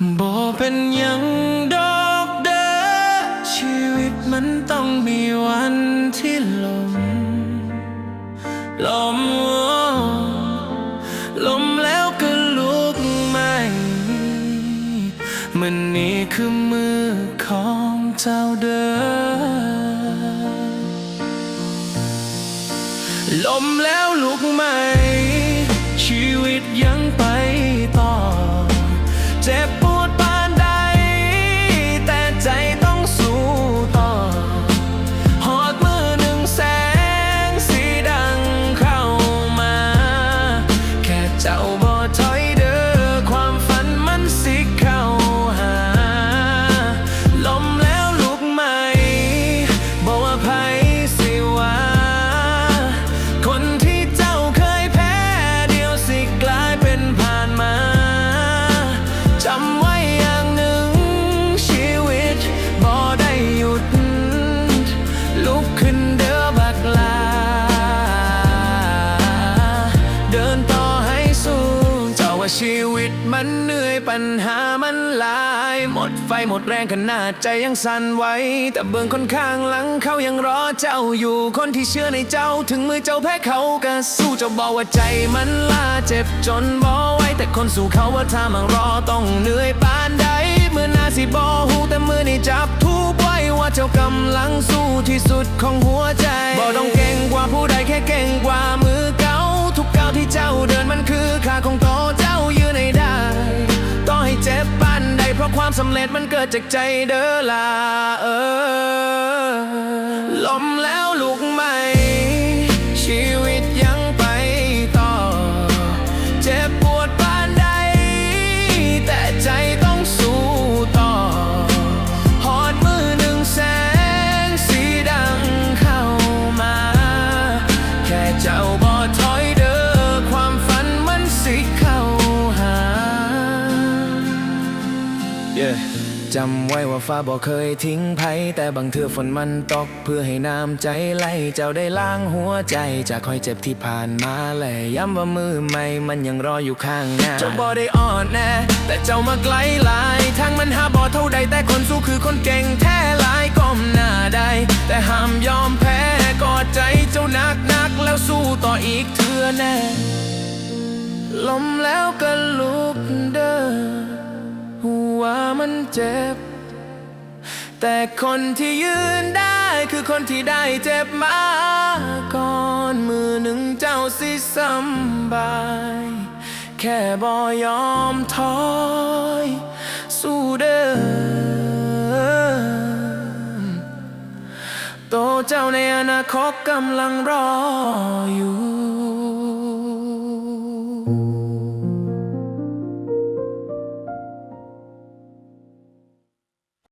บ่เป็นยังดอกเด้อชีวิตมันต้องมีวันที่ลมลมลมแล้วก็ลุกใหม่มันนี้คือมือของเจ้าเด้อลมแล้วลุกไหม ชีวิตยังไปต่อเจ็บ เหนื่อยปัญหามันหลาย หมดไฟหมดแรงขนาดใจยังสั่นไหวแต่เบื้องคนข้างหลังเขายังรอเจ้าอยู่คนที่เชื่อในเจ้าถึงมือเจ้าแพ้เขาก็สู้เจ้าบอกว่าใจมันลาเจ็บจนบ่ไหวแต่คนสู่เขาว่าถ้ามันรอต้องเหนื่อยปานใดมือหน้าสิบ่หูแต่มือนี่จับทุบไว้ว่าเจ้ากำลังสู้ที่สุดของหัวใจบ่ต้องเก่งกว่าผู้ใดแค่เก่ง ความสำเร็จมันเกิดจากใจเด้อล่ะเออล้มแล้วลุกไหม จำไว้ว่าฟ้าบอกเคยทิ้งภัยแต่บางเทือฝนมันตก เพื่อให้น้ำใจไหลเจ้าได้ล้างหัวใจ จากคอยเจ็บที่ผ่านมาและย้ำว่ามือใหม่มันยังรออยู่ข้างหน้าเจ้าบ่ได้อ่อนแน่แต่เจ้ามาไกลหลายทางมันหาบ่เท่าใดแต่คนสู้คือคนเก่งแท้หลายก้มหน้าได้ แต่ห้ามยอมแพ้กอดใจเจ้านักนักแล้วสู้ต่ออีกเทือแน่ลมแล้วก็ลุกเดิน ว่ามันเจ็บ แต่คนที่ยืนได้คือคนที่ได้เจ็บมาก่อนมือหนึ่งเจ้าสิสำบาย แค่บอยอมถอย สู้เดิมโตเจ้าในอนาคตกำลังรออยู่